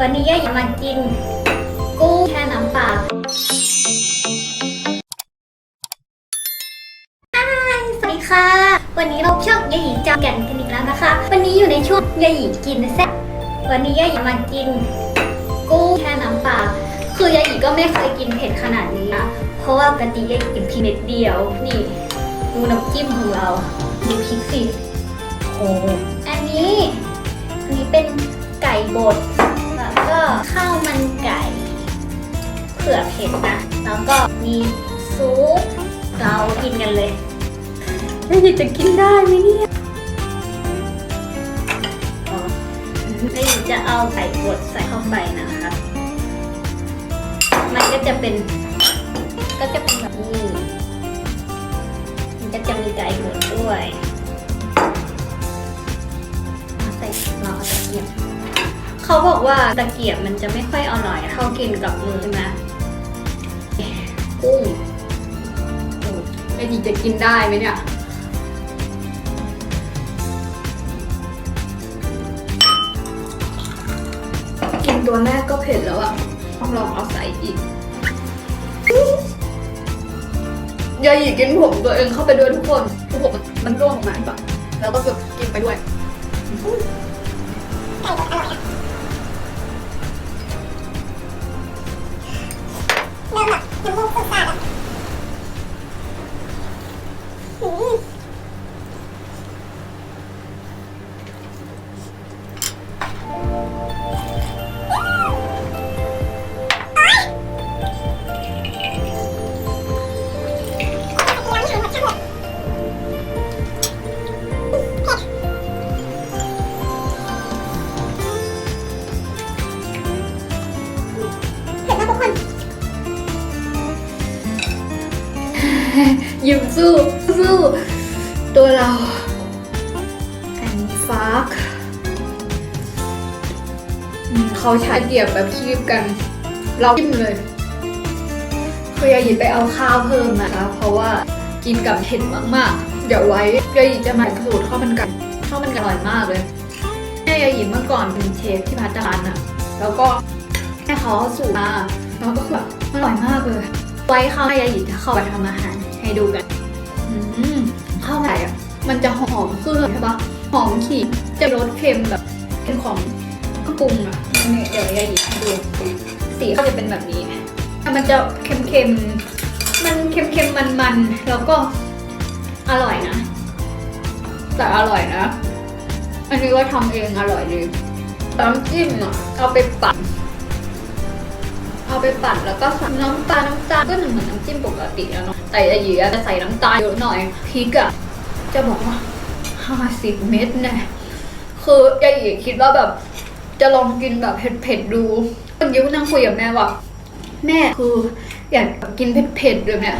วันนี้ย่าอยากมากิน กุ้งแช่น้ำปลาฮายสวัสดีค่ะ วันนี้เราช่องยาหยีจำกันกันอีกแล้วนะคะ วันนี้อยู่ในช่วงยาหยีกินแซ่บวันนี้ยาหยีมากิน กุ้งแช่น้ำปลาคือยาหยีก็ไม่เคยกินเผ็ดขนาดนี้นะเพราะว่าปกติยาหยีกินเพียงเม็ดเดียวนี่ดูน้ำจิ้มของเราดูพริกสิโอ้อันนี้อันนี้เป็นไก่บดแล้วก็ ข้าวมันไก่เผื่อเผ็ดนะ แล้วก็มีซุปเรากินกันเลยแล้วจะกินได้ไหมเนี่ยอ๋อแล้วจะเอาไก่บดใส่เข้าไปนะคะ มันก็จะเป็น ก็จะเป็นแบบนี้ มันก็จะมีไก่บดด้วยเอาใส่เราเอาตะเกียบ เขาบอกว่าตะเกียบมันจะไม่ค่อยอร่อยเท่ากินกับมือใช่ไหมกุ้งไอ้ดีจะกินได้ไหมเนี่ย กินตัวแรกก็เผ็ดแล้วอะต้องลองเอาใส่อีกยายหยีกินผมตัวเองเข้าไปด้วยทุกคนทุกผมมันร่วงออกมาแบบแล้วก็แบบกินไปด้วย ยิมสู้สู้ตัวเราอันนี้ฟักเขาใช้เกียบแบบคีบกัน เราจิ้มเลยคือยายหยิบไปเอาข้าวเพิ่มนะคะ เพราะว่ากินกับเผ็ดมากๆ เดี๋ยวไว้ยายหยิบจะมาสูตรข้าวมันไกันข้าวมันไกันอร่อยมากเลยแม่ยายหยิบเมื่อก่อนเป็นเชฟที่พัฒนานอะแล้วก็แม่เขาสูตรมาแล้วก็แบบอร่อยมากเลย ไว้ข้าวยายหยิบจะเข้าไปทำอาหาร ให้ดูกันอืมข้าวไก่อะมันจะหอมเครื่องใช่ปะหอมขิงจะรสเค็มแบบเป็นของเครื่องปรุงอะนี่เดี๋ยวยายหยิบให้ดูสีเขาจะเป็นแบบนี้แต่มันจะเค็มๆ มันเค็มๆ มันๆ แล้วก็อร่อยนะ แต่อร่อยนะ อันนี้ว่าทำเองอร่อยเลยน้ำจิ้มอะเอาไปปั่น เอาไปปั่นแล้วก็ใส่น้ำตาลน้ำตาลก็เหมือนน้ำจิ้มปกติแล้วเนาะแต่ไอ้หยีจะใส่น้ำตาลเยอะหน่อยพริกอะจะบอกว่าห้าสิบเม็ดแน่คือไอ้หยีคิดว่าแบบจะลองกินแบบเผ็ดๆดูเมื่อกี้ก็นั่งคุยกับแม่ว่าแม่คืออยากกินเผ็ดๆด้วยเนี่ย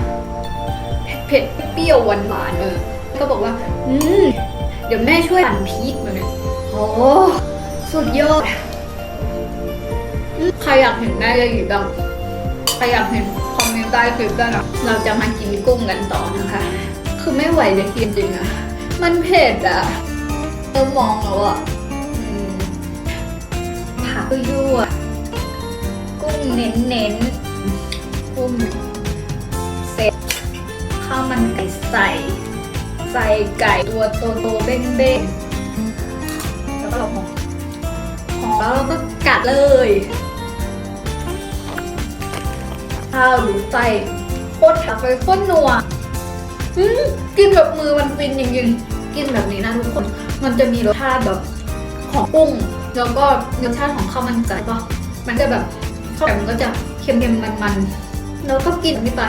เผ็ดเปรี้ยวๆหวานเออก็บอกว่า อืม เดี๋ยวแม่ช่วยปั่นพริกแบบเนี้ยโอ้สุดยอด ใครอยากเห็นแม่ยายหยีบ้างใครอยากเห็นคอมเมนต์ใต้คลิปได้นะเราจะมากินกุ้งกันต่อนะคะ คือไม่ไหวจะกินจริงอะมันเผ็ดอะเริ่มมองแล้วอะอืมผักยั่วกุ้งเน้นเน้นๆกุ้งเสร็จข้าวมันไก่ใส่ใส่ไก่ตัวโตโตๆเบ้งเบ้งๆแล้วก็เราหอมหอมแล้วเราก็กัดเลย ข้าวหรือไส้โคตรถักเลยโคตรนัวอืมกินแบบมือมันฟินจริงๆกินแบบนี้นะทุกคน มันจะมีรสชาติแบบของกุ้ง แล้วก็รสชาติของข้าวมันไก่ปะมันจะแบบข้าวไก่มันก็จะเค็มๆมันๆแล้วก็กินไม่ไป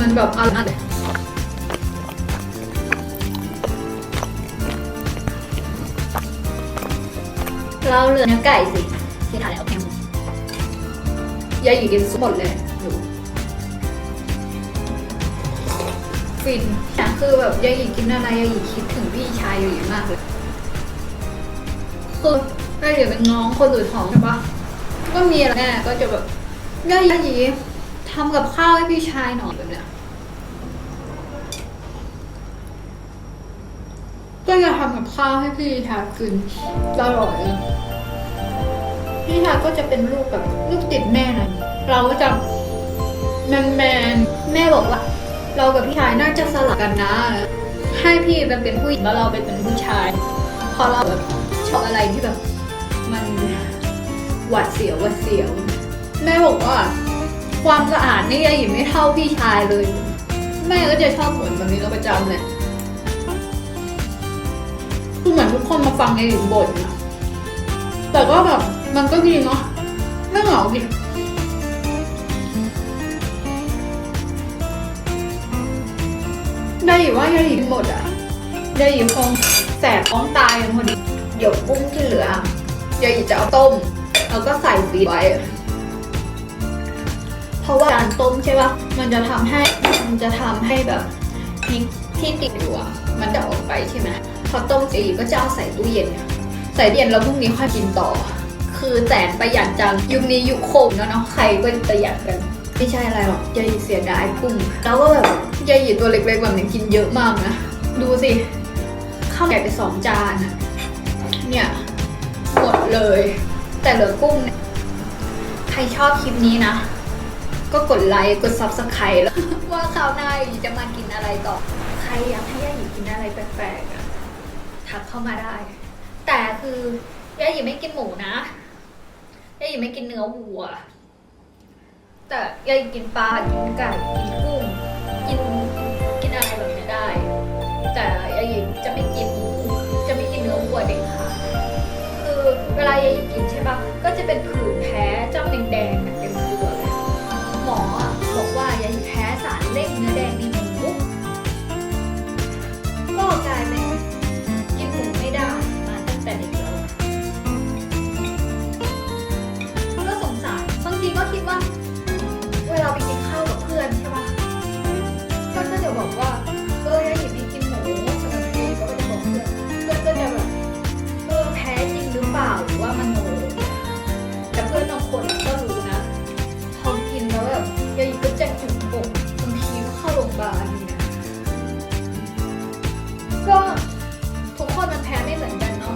มันแบบอร่อยมากเลยเราเหลือเนื้อไก่สิที่ถ่ายแล้วแพงยายอยู่กินซุปหมดเลย ฟินแต่คือแบบยายหยีกินอะไรยายหยีคิดถึงพี่ชายยายหยีมากเลยคือยายหยีเป็นน้องคนอื่นท้องใช่ปะก็มีอะไรแม่ก็จะแบบยายหยีทำกับข้าวให้พี่ชายหน่อยแบบเนี้ยก็จะทำกับข้าวให้พี่ชายกินตลอดเลยพี่ชายก็จะเป็นลูกแบบลูกติดแม่หน่อยเราก็จะแมนแมนๆแม่บอกว่า เรากับพี่ชายน่าจะสลับกันนะ ให้พี่เป็นเป็นผู้หญิงแล้วเราไปเป็นผู้ชายพราะเราแบบชอบอะไรที่แบบมันหวาดเสียวหวาดเสียวแม่บอกว่า ความสะอาดนี่ยายหญิงไม่เท่าพี่ชายเลย แม่ก็จะชอบบ่นแบบนี้เราประจำเลยคือเหมือนทุกคนมาฟังยายหญิงบ่นอะแต่ก็แบบมันก็ดีเนาะไม่เหงาดิ ได้อยู่ว่ายายหญิงหมดอะยายหญิงคงแสบท้องตายพอดีเดี๋ยวกุ้งที่เหลือยายหญิงจะเอาต้ม แล้วก็ใส่ฟรีไว้ เพราะว่าการต้มใช่ปะมันจะทำให้มันจะทำให้แบบพริกที่ติดอยู่อะมันจะออกไปใช่ไหมพอต้มเสร็จก็จะเอาใส่ตู้เย็น ใส่เย็นแล้วพรุ่งนี้ค่อยกินต่อ คือแสนประหยัดจังยุคนี้ยุคโควิดแล้วเนาะใครก็ประหยัดกัน ไม่ใช่อะไรหรอกยายเสียดายกุ้งแล้วก็แบบยายหยีตัวเล็กๆแบบนี้กินเยอะมากนะ ดูสิข้าวแกะไปสองจาน เนี่ย หมดเลย แต่เหลือกุ้งนะใครชอบคลิปนี้นะ ก็กดไลค์ กด subscribe แล้ว ว่าคราวหน้าจะมากินอะไรต่อ ใครอยากให้ยาหยีกินอะไรแปลกๆทักเข้ามาได้ แต่คือยาหยีไม่กินหมูนะยาหยีไม่กินเนื้อวัว แต่ยายกินปลา กินไก่ กินกุ้ง กิน กินอะไรแบบนี้ได้ แต่ยาหยีจะไม่กินหมูจะไม่กินเนื้อวัวเด็กค่ะคือเวลายายหยิบกินใช่ปะก็จะเป็นผื่นแพ้จ้ำแดงๆแบบเต็มตัวเลย หมออะบอกว่ายายหยิบแพ้สารเล่งเนื้อแดงในหมูก็กลายเป็น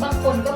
บางคนก็